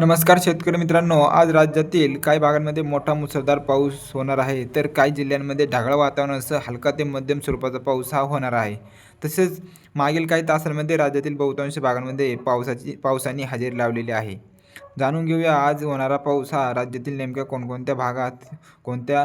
नमस्कार शेतकरी मित्रांनो आज राज्यातील काही भागांमध्ये मोठा मुसळधार पाऊस होणार आहे. तर काही जिल्ह्यांमध्ये ढगाळ वातावरणासह हलका ते मध्यम स्वरूपाचा पाऊस हा होणार आहे. तसेच मागील काही तासांमध्ये राज्यातील बहुतांश भागांमध्ये पावसाची पावसाने हजेरी लावलेली आहे. जाणून घेऊया आज होणारा पाऊस हा राज्यातील नेमक्या कोणकोणत्या भागात कोणत्या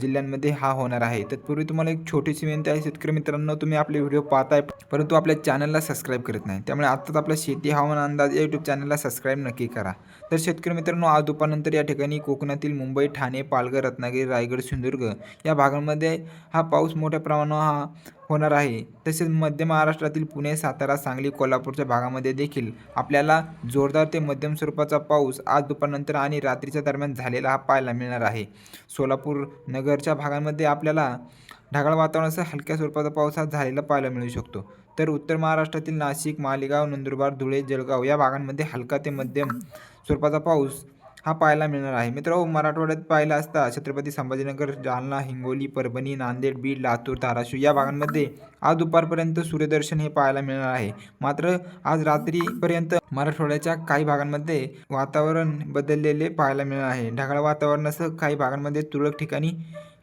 जिल्ह्यांमध्ये हा होणार आहे? तत्पूर्वी तुम्हाला एक छोटीशी विनंती आहे शेतकरी मित्रांनो तुम्ही आपले व्हिडिओ पाहताय परंतु आपल्या चॅनलला सबस्क्राईब करत नाही. त्यामुळे आत्ताच आपल्या शेती हवामान अंदाज या यूट्यूब चॅनलला सबस्क्राईब नक्की करा. तर शेतकरी मित्रांनो आज दुपारनंतर या ठिकाणी कोकणातील मुंबई ठाणे पालघर रत्नागिरी रायगड सिंधुदुर्ग या भागांमध्ये हा पाऊस मोठ्या प्रमाणावर हा होणार आहे. तसेच मध्य महाराष्ट्रातील पुणे सातारा सांगली कोल्हापूरच्या भागामध्ये देखील आपल्याला जोरदार ते मध्यम स्वरूपाचा पाऊस आज दुपारनंतर आणि रात्रीच्या दरम्यान झालेला हा पाहायला मिळणार आहे. सोलापूर नगरच्या भागांमध्ये आपल्याला ढगाळ वातावरणासह हलक्या स्वरूपाचा पाऊस हा झालेला पाहायला मिळू शकतो. तर उत्तर महाराष्ट्रातील नाशिक मालेगाव नंदुरबार धुळे जळगाव या भागांमध्ये हलका ते मध्यम स्वरूपाचा पाऊस हा पाहायला मिळणार आहे. मित्र मराठवाड्यात पाहिला असता छत्रपती संभाजीनगर जालना हिंगोली परभणी नांदेड बीड लातूर धाराशिव या भागांमध्ये आज दुपारपर्यंत सूर्यदर्शन हे पाहायला मिळणार आहे. मात्र आज रात्रीपर्यंत मराठवाड्याच्या काही भागांमध्ये वातावरण बदललेले पाहायला मिळणार आहे. ढगाळ वातावरणासह काही भागांमध्ये तुरळक ठिकाणी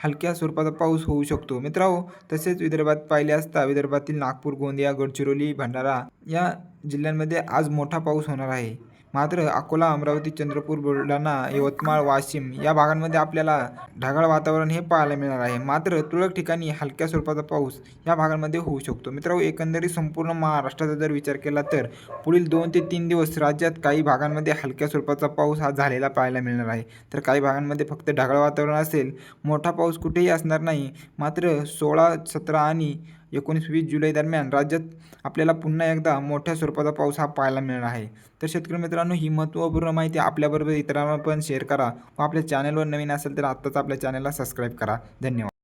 हलक्या स्वरूपाचा पाऊस होऊ शकतो. मित्रांनो तसेच विदर्भात पाहिले असता विदर्भातील नागपूर गोंदिया गडचिरोली भंडारा या जिल्ह्यांमध्ये आज मोठा पाऊस होणार आहे. मात्र अकोला अमरावती चंद्रपूर बुलढाणा यवतमाळ वाशिम या भागांमध्ये आपल्याला ढगाळ वातावरण हे पाहायला मिळणार आहे. मात्र तुरळक ठिकाणी हलक्या स्वरूपाचा पाऊस या भागांमध्ये होऊ शकतो. मित्रांनो एकंदरीत संपूर्ण महाराष्ट्राचा जर विचार केला तर पुढील दोन ते तीन दिवस राज्यात काही भागांमध्ये हलक्या स्वरूपाचा पाऊस हा झालेला पाहायला मिळणार आहे. तर काही भागांमध्ये फक्त ढगाळ वातावरण असेल मोठा पाऊस कुठेही असणार नाही. मात्र सोळा सतरा आणि एकोणीस वीस जुलै दरम्यान राज्यात आपल्याला पुन्हा एकदा मोठ्या स्वरूपाचा पाऊस हा पाहायला मिळणार आहे. तर शेतकरी मित्रांनो ही महत्त्वपूर्ण माहिती आपल्याबरोबर इतरांना पण शेअर करा व आपल्या चॅनलवर नवीन असेल तर आत्ताच आपल्या चॅनलला सबस्क्राईब करा. धन्यवाद.